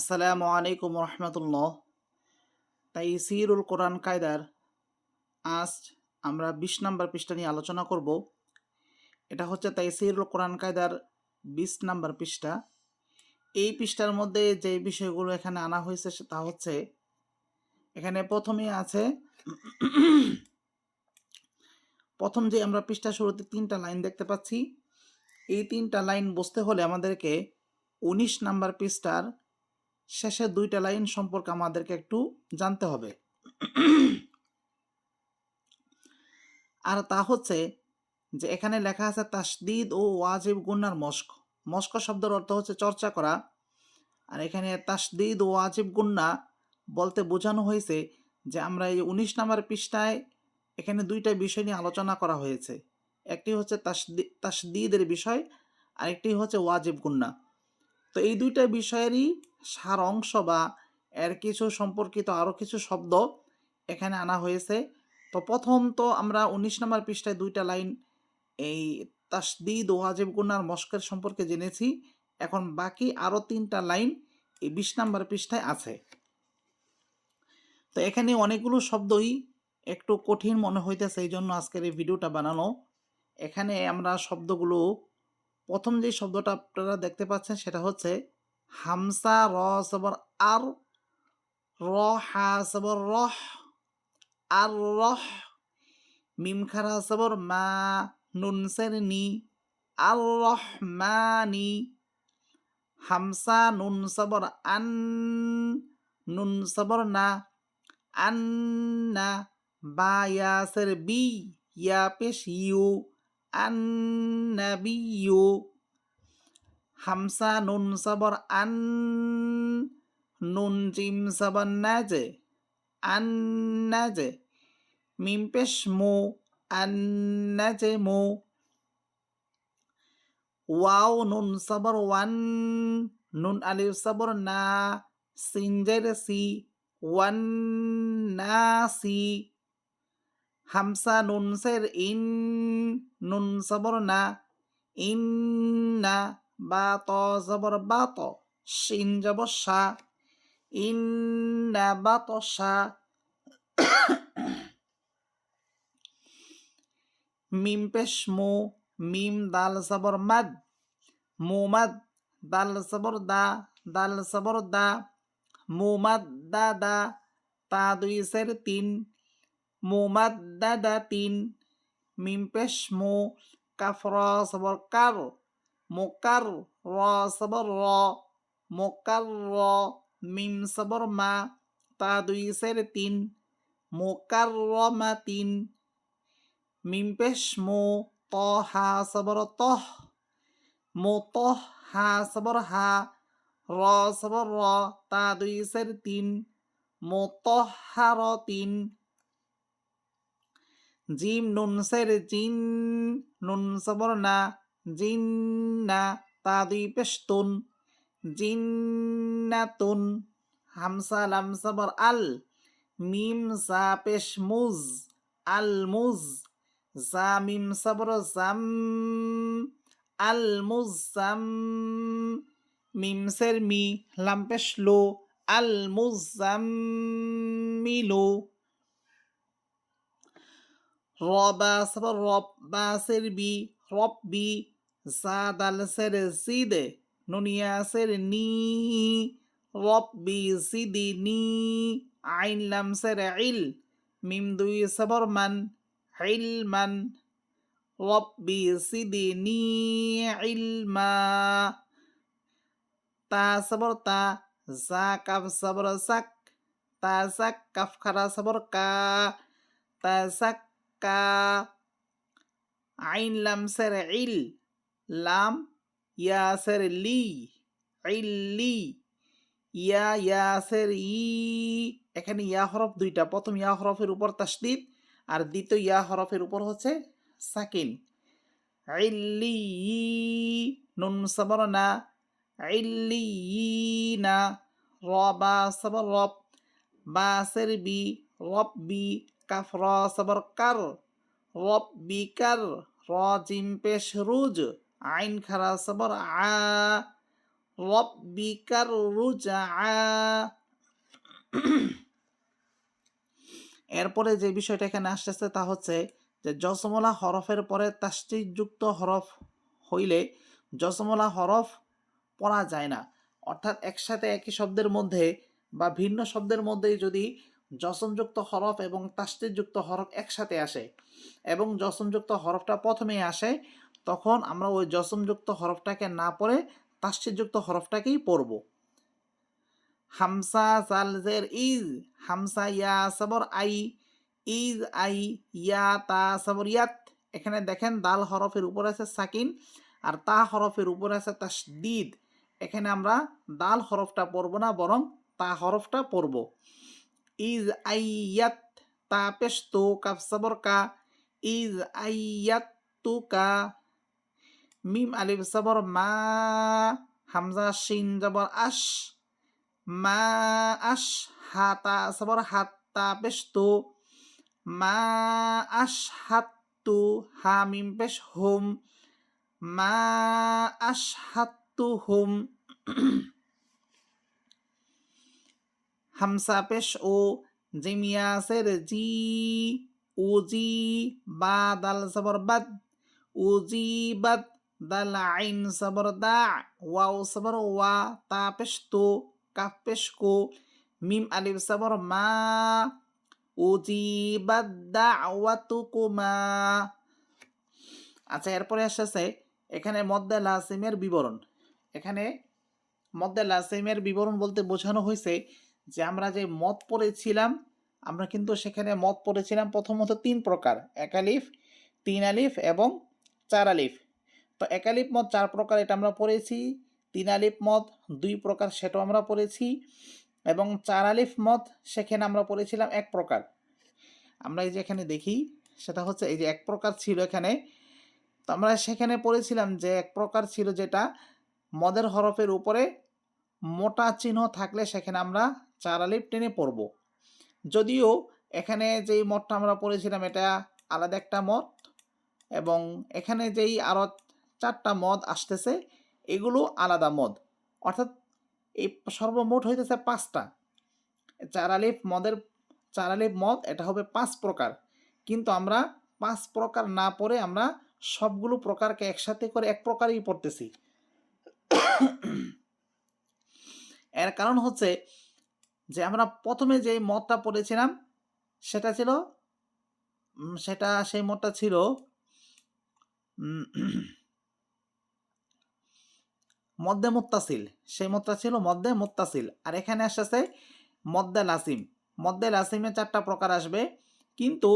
আসসালামু আলাইকুম রহমতুল্লাহ। তাই সিরুল কোরআন কায়দার আজ আমরা বিশ নম্বর পৃষ্ঠা নিয়ে আলোচনা করব। এটা হচ্ছে তাই সিরুল কোরআন কায়দার বিশ নম্বর পৃষ্ঠা। এই পৃষ্ঠার মধ্যে যে বিষয়গুলো এখানে আনা হয়েছে তা হচ্ছে, এখানে প্রথমেই আছে, প্রথম যে আমরা পৃষ্ঠা শুরুতে তিনটা লাইন দেখতে পাচ্ছি। এই তিনটা লাইন বুঝতে হলে আমাদেরকে উনিশ নাম্বার পৃষ্ঠার শেষের দুইটা লাইন সম্পর্কে আমাদেরকে একটু জানতে হবে। আর তা হচ্ছে যে এখানে লেখা আছে তাসদিদ ও ওয়াজিব গুন্নার মস্ক। মস্ক শব্দের অর্থ হচ্ছে চর্চা করা। আর এখানে তাসদিদ ও ওয়াজিব গুন্না বলতে বোঝানো হয়েছে যে আমরা এই উনিশ নাম্বার পৃষ্ঠায় এখানে দুইটা বিষয় নিয়ে আলোচনা করা হয়েছে। একটি হচ্ছে তাসদি তাসদিদের বিষয়, আরেকটি হচ্ছে ওয়াজিব গুন্না। তো এই দুইটা বিষয়েরই সার অংশ বা এর কিছু সম্পর্কিত আরও কিছু শব্দ এখানে আনা হয়েছে। তো প্রথম তো আমরা উনিশ নম্বর পৃষ্ঠায় দুইটা লাইন এই তাসদিদ ওয়াজিব গুনার মস্কের সম্পর্কে জেনেছি। এখন বাকি আরও তিনটা লাইন এই বিশ নম্বর পৃষ্ঠায় আছে। তো এখানে অনেকগুলো শব্দই একটু কঠিন মনে হইতেছে এই জন্য আজকের এই ভিডিওটা বানানো। এখানে আমরা শব্দগুলো, প্রথম যে শব্দটা আপনারা দেখতে পাচ্ছেন সেটা হচ্ছে হামসা, র সবর আর, র, হা সবর, রহ, আর, রহ, মিম সবর, মা, নুন সের নি, আর, রহ মানি হামসা, নুন সবর, আন, নুন সবর, না আন্না বা ইয়াসের বি, ইয়া পেশ, ইউ আন্নাবিয়ু হামসা নুন সবর আন, নুন জিম সবর নাজে আন্নাজে মিম পেশ মু আন্নাজে মু। ওয়াও নুন সবর ওয়ান, নুন আলিফ সবর না সিনজের সি, ওয়ান না সি। হামসা নুন সের ইন, নুন সবর না, ইন না। বা ত জবর বা ত শিন জবর সা ইন না বা ত সা মিম পেশ মু, মিম দাল সবর মাদ। মুমাদ দাল সবর দা, দাল সবর দা। মুমাদ দা দা, তা দুই সের তিন। মুমাদ্দাদা তিন। মিম পেশ মু কাফ র সবর কার মোকার র সবর র, মোকার র মিম সবর মা, তা দুই সের তিন, মোকার র মা তিন, মিম পেশ মু, ত হা সবর তহ, মো তহ হা সবর হা, র সবর র, তা দুই সের তিন, মো তহ হা র তিন, জিম নুন সের জিন, নুন সবর না জিন না তা দুই পেশতুন জিন্নাতুন হামসা লাম সবর আল মিম সা পেশ মুজ আল মুজ জা মিম সবর জাম আল মুজাম মিম সের মি লাম পেশ লো আল মুজাম্মিলু রবা সবর রব বি সের সিদে নুনিয়া সের নি রব্বি সিদি নি আইন লাম সের ইল মিম দুই সবর মান ইল মান রব্বি সিদি নি ইলমা তা সবর তা জা কাফ সবর সাক তা সাক কাফ খারা সবর কা তা সাক কা আইন লাম সের ইল লাম ইয়া সের লি ইল্লি ইয়া ইয়া সের ই এখানে ইয়া হরফ দুইটা, প্রথম ইয়া হরফের উপর তাসদিদ আর দ্বিতীয় ইয়া হরফের উপর হচ্ছে সাকিন। ইল্লি নুন সবর না। ইল্লি না রবা সবর রব। বাসের বি রব্বি কাফ র সবর কার। রব্বিকার র রুজ, আইন খারা সবর আ, রব্বিকার রুজা এরপরে যে বিষয়টা এখানে আসতেছে তা হচ্ছে যে জসমলা হরফের পরে তাস্তিযুক্ত হরফ হইলে জসমলা হরফ পড়া যায় না। অর্থাৎ একসাথে একই শব্দের মধ্যে বা ভিন্ন শব্দের মধ্যেই যদি জসমযুক্ত হরফ এবং তাস্তিযুক্ত হরফ একসাথে আসে এবং জসমযুক্ত হরফটা প্রথমে আসে, তখন আমরা ওই জসমযুক্ত হরফটাকে না পড়ে তাস্তিযুক্ত হরফটাকেই পড়ব। হামসা জালজের ইজ, হামসা ইয়া সবর আই, ইজ আই ইয়া তা সবর ইয়াত। এখানে দেখেন দাল হরফের উপর আছে সাকিন আর তা হরফের উপর আছে তাসদিদ। এখানে আমরা দাল হরফটা পড়ব না, বরং তা হরফটা পড়ব। ইজ আইয়াত তা পেশ তো কাফ সবর কা ইজ আইয়াত তু কা মিম আলিফ সবর মা হামজা শিন জবর আশ মা আশ হাতা সবর পেশ তো মা আশ হাত্তু হা মিম পেশ হুম মা আশ হাত্তু হুম হামসা পেশ ও জিমিয়াসের জি, উজি বা দাল সবর বাদ, উজি বাদ দাল আইন সবর দা, ওয়াও সবর ওয়া, তা পেশ তো, কাফ পেশ কো, মিম আলিফ সবর মা, উজি বাদ দা ওয়াতুকুমা আচ্ছা এরপরে আসছে এখানে মদ্দে লাসিমের বিবরণ। এখানে মদ্দে লাসিমের বিবরণ বলতে বোঝানো হয়েছে যে আমরা যে মত পড়েছিলাম, আমরা কিন্তু সেখানে মত পড়েছিলাম প্রথমত তিন প্রকার, এক আলিফ, তিন আলিফ এবং চার আলিফ। তো এক আলিফ মত চার প্রকার এটা আমরা পড়েছি, তিন আলিফ মত দুই প্রকার সেটাও আমরা পড়েছি এবং চার আলিফ মত সেখানে আমরা পড়েছিলাম এক প্রকার। আমরা এই যে এখানে দেখি, সেটা হচ্ছে এই যে এক প্রকার ছিল এখানে। তো আমরা সেখানে পড়েছিলাম যে এক প্রকার ছিল যেটা মদের হরফের উপরে মোটা চিহ্ন থাকলে সেখানে আমরা চার আলিফ টেনে পড়ব। যদিও এখানে যেই মতটা আমরা পড়েছিলাম এটা আলাদা একটা মত এবং এখানে যেই আরও চারটা মদ আসতেছে, এগুলো আলাদা মদ। অর্থাৎ এই সর্বমোট হইতেছে পাঁচটা। চার আলিফ মদের চার আলিফ মদ, এটা হবে পাঁচ প্রকার। কিন্তু আমরা পাঁচ প্রকার না পড়ে আমরা সবগুলো প্রকারকে একসাথে করে এক প্রকারই পড়তেছি। এর কারণ হচ্ছে যে আমরা প্রথমে যে মতটা পড়েছিলাম, সেটা ছিল সেটা সেই মতটা ছিল মদ্দে মুত্তাসিল। সেই মতটা ছিল মদ্দে মুত্তাসিল। আর এখানে আসছে মদ্দে লাসিম। মদ্দে লাসিমে চারটা প্রকার আসবে। কিন্তু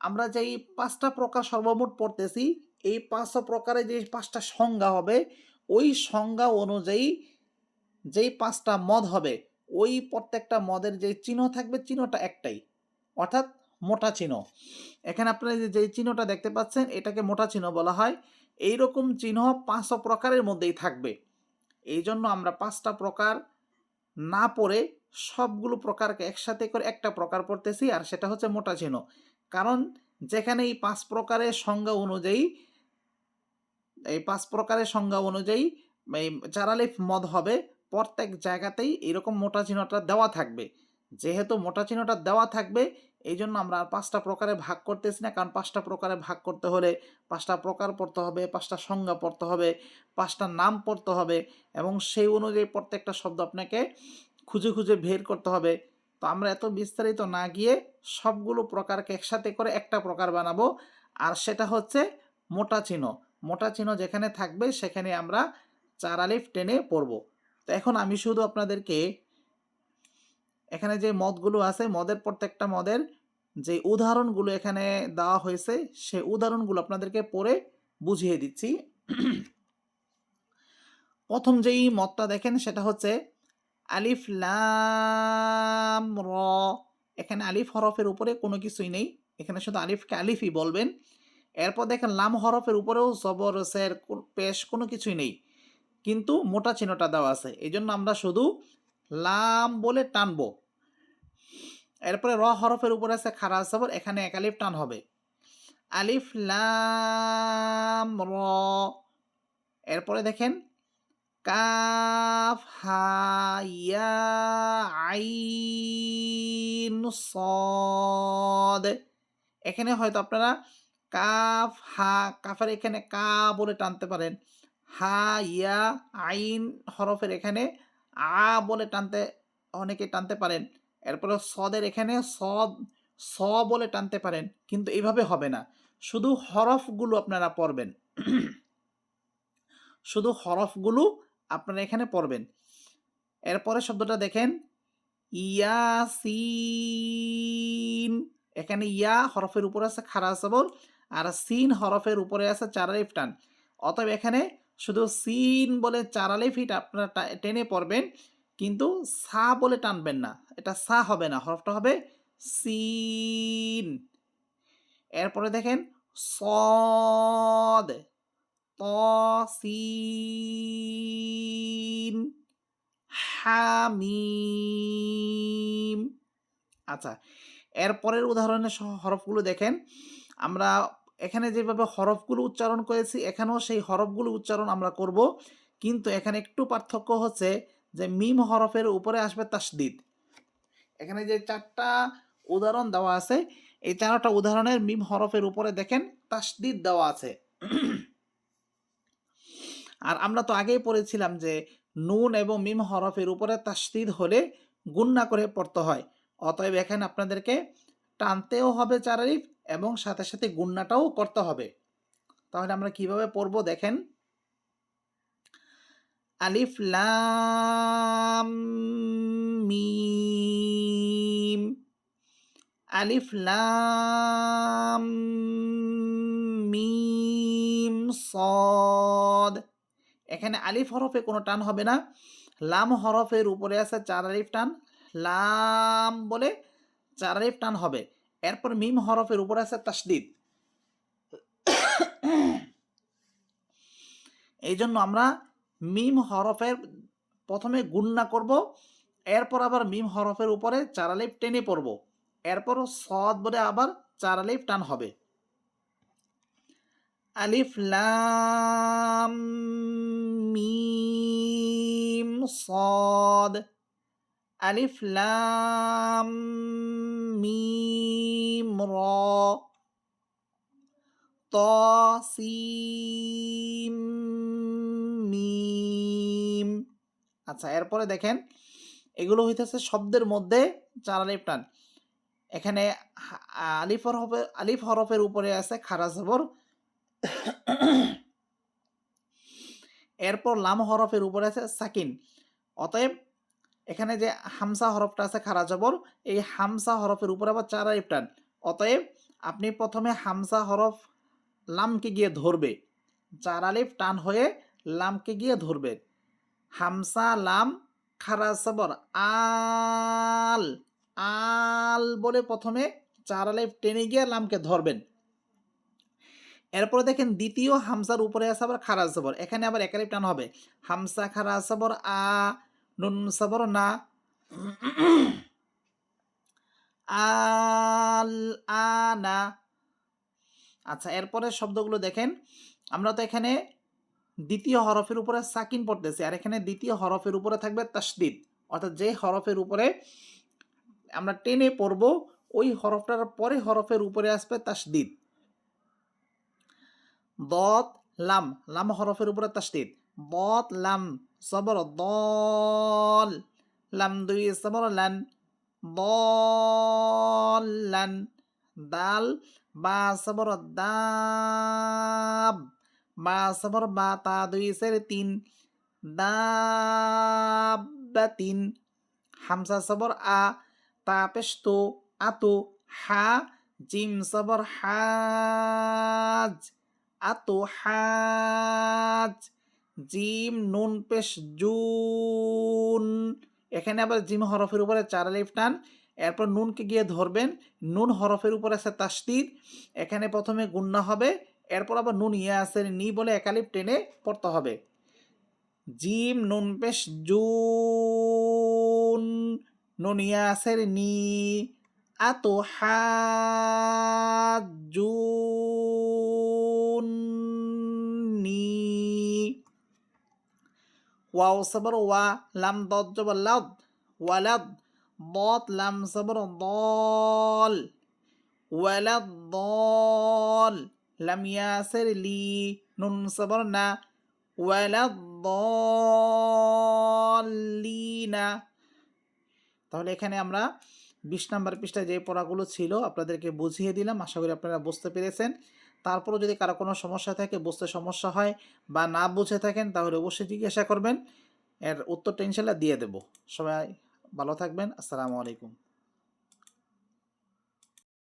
আমরা যেই পাঁচটা প্রকার সর্বমোট পড়তেছি, এই পাঁচটা প্রকারে যে পাঁচটা সংজ্ঞা হবে, ওই সংজ্ঞা অনুযায়ী যেই পাঁচটা মদ হবে, ওই প্রত্যেকটা মদের যে চিহ্ন থাকবে, চিহ্নটা একটাই। অর্থাৎ মোটা চিহ্ন। এখানে আপনারা যে চিহ্নটা দেখতে পাচ্ছেন, এটাকে মোটা চিহ্ন বলা হয়। এই রকম চিহ্ন পাঁচশো প্রকারের মধ্যেই থাকবে। এই জন্য আমরা পাঁচটা প্রকার না পড়ে সবগুলো প্রকারকে একসাথে করে একটা প্রকার পড়তেছি, আর সেটা হচ্ছে মোটা চিহ্ন। কারণ যেখানে এই পাঁচ প্রকারের সংজ্ঞা অনুযায়ী, এই পাঁচ প্রকারের সংজ্ঞা অনুযায়ী, এই চারালিফ মদ হবে প্রত্যেক জায়গাতেই এরকম মোটা চিহ্নটা দেওয়া থাকবে। যেহেতু মোটা চিহ্নটা দেওয়া থাকবে এই জন্য আমরা আর পাঁচটা প্রকারে ভাগ করতেছি না, কারণ পাঁচটা প্রকারে ভাগ করতে হলে পাঁচটা প্রকার পড়তে হবে, পাঁচটা সংজ্ঞা পড়তে হবে, পাঁচটা নাম পড়তে হবে এবং সেই অনুযায়ী প্রত্যেকটা শব্দ আপনাকে খুঁজে খুঁজে বের করতে হবে। তো আমরা এত বিস্তারিত না গিয়ে সবগুলো প্রকারকে একসাথে করে একটা প্রকার বানাবো, আর সেটা হচ্ছে মোটা চিহ্ন। মোটা চিহ্ন যেখানে থাকবে সেখানে আমরা চার আলিফ টেনে পড়ব। তো এখন আমি শুধু আপনাদেরকে এখানে যে মদগুলো আছে, মদের প্রত্যেকটা মদের যে উদাহরণগুলো এখানে দেওয়া হয়েছে, সে উদাহরণগুলো আপনাদেরকে পড়ে বুঝিয়ে দিচ্ছি। প্রথম যেই মদটা দেখেন, সেটা হচ্ছে আলিফ লাম র। এখানে আলিফ হরফের উপরে কোনো কিছুই নেই। এখানে শুধু আলিফকে আলিফই বলবেন। এরপর দেখেন লাম হরফের উপরেও জবর সের পেশ কোনো কিছুই নেই। কিন্তু মোটা চিহ্নটা দেওয়া আছে। এই জন্য আমরা শুধু লাম বলে টানবো। এরপরে র হরফের উপরে আছে খারা জবর এখানে এক আলিফ টান হবে। আলিফ, লাম, র। এরপরে দেখেন কাফ কাফ, হা, ইয়া, আইন, সদ। এখানে হয়তো আপনারা কাফ, হা, কাফের এখানে কা বলে টানতে পারেন। হা, ইয়া, আইন হরফের এখানে আ বলে টানতে অনেকে টানতে পারেন। এরপরে সদের এখানে সদ, স বলে টানতে পারেন, কিন্তু এইভাবে হবে না। শুধু হরফগুলো আপনারা পড়বেন। শুধু হরফগুলো আপনারা এখানে পড়বেন। এরপরে শব্দটা দেখেন। ইয়াসিন, এখানে ইয়া হরফের উপরে আছে খারা আর সিন হরফের উপরে আছে চারালিফ টান। অতএব এখানে শুধু সিন বলে চারালে ফিট আপনারা টেনে পড়বেন, কিন্তু সা বলে টানবেন না। এটা সা হবে না, হরফটা হবে সিন। এরপরে দেখেন, সদ, ত, সিন হামিম আচ্ছা এরপরের উদাহরণের হরফগুলো দেখেন, আমরা এখানে যেভাবে হরফগুলো উচ্চারণ করেছি, এখানেও সেই হরফগুলো উচ্চারণ আমরা করব। কিন্তু এখানে একটু পার্থক্য হচ্ছে যে মিম হরফের উপরে আসবে তাসদিদ। এখানে যে চারটা উদাহরণ দেওয়া আছে, এই চারটা উদাহরণের মিম হরফের উপরে দেখেন তাসদিদ দেওয়া আছে। আর আমরা তো আগেই পড়েছিলাম যে নুন এবং মিম হরফের উপরে তাসদিদ হলে গুন্না করে পড়তে হয়। অতএব এখানে আপনাদেরকে টানতেও হবে চারারিফ এবং সাথে সাথে গুন্নাটাও করতে হবে। তাহলে আমরা কীভাবে পড়ব দেখেন? আলিফ, লাম, মিম। আলিফ, লাম, মিম, সদ। এখানে আলিফ হরফে কোনো টান হবে না। লাম হরফের উপরে আছে চার আলিফ টান। লাম বলে চার আলিফ টান হবে। এরপর মিম হরফের উপরে আছে তাসদিদ এই জন্য আমরা মিম হরফের প্রথমে গুন্না করব, এরপর আবার মিম হরফের উপরে চার আলিফ টেনে পড়ব এরপর সদ বলে আবার চার আলিফ টান হবে। আলিফ, লাম, মিম সদ আলিফ লাম মিম র। ত সিম মিম। আচ্ছা এরপরে দেখেন, এগুলো হইতেছে শব্দের মধ্যে চার আলিফ টান। এখানে আলিফ হরফের আলিফ হরফের উপরে আছে খারা জবর। এরপর লাম হরফের উপরে আছে সাকিন। অতএব এখানে যে হামসা হরফটা আছে খারা জবর, এই হামসা হরফের উপরে আবার চার আলিফ টান। অতএব আপনি প্রথমে হামসা হরফ লামকে গিয়ে ধরবে। চার আলিফ টান হয়ে লামকে গিয়ে ধরবে। হামসা, লাম, খারা সবর আল আল বলে প্রথমে চার আলিফ টেনে গিয়ে লামকে ধরবেন। এরপরে দেখেন দ্বিতীয় হামসার উপরে আছে আবার খারা সবর এখানে আবার একালিফ টান হবে। হামসা, খারা সবর আ নুন সবর না আল আনা আচ্ছা এরপরে শব্দগুলো দেখেন। আমরা তো এখানে দ্বিতীয় হরফের উপরে সাকিন পড়তেছি, আর এখানে দ্বিতীয় হরফের উপরে থাকবে তাসদিদ অর্থাৎ যে হরফের উপরে আমরা টেনে পড়ব, ওই হরফটার পরে হরফের উপরে আসবে তাসদিদ দত, লাম লাম হরফের উপরে তাসদিদ বত লাম সবর দল লাম দুই সবর লান দলান দাল বা সবর দাব বা সবর বা তা দুই সের তিন দাবাতিন হামসা সবর আ তা পেশতো আতো হা জিম সবর হাজ আতো হাজ জিম, নুন পেশ, জুন। এখানে আবার জিম হরফের উপরে চার আলিফ টান, এরপর নুনকে গিয়ে ধরবেন। নুন হরফের উপরে আছে তাসদিদ, এখানে প্রথমে গুন্না হবে, এরপর আবার নুন ইয়া আছে, নি বলে একালিফ টেনে পড়তে হবে। জিম, নুন পেশ, জুন। নুন ইয়া আছে, নি। আতো হাজুন নি। ওয়াও সবর ওয়া লাম দদ জবর লাদ ওয়ালাদ ضاد লাম সবর দল ওয়ালাদ দল লাম ইয়াসির লি নুন সবর না ওয়ালাদ দলিনা তাহলে এখানে আমরা বিশ নাম্বার পৃষ্ঠায় যে পড়াগুলো ছিল আপনাদেরকে বুঝিয়ে দিলাম আশা করি আপনারা বুঝতে পেরেছেন তারপরও যদি কারও কোনো সমস্যা থাকে, বুঝতে সমস্যা হয় বা না বুঝে থাকেন, তাহলে অবশ্যই জিজ্ঞাসা করবেন। এর উত্তরটা ইনশাল্লাহ দিয়ে দেব। সবাই ভালো থাকবেন। আসসালামু আলাইকুম।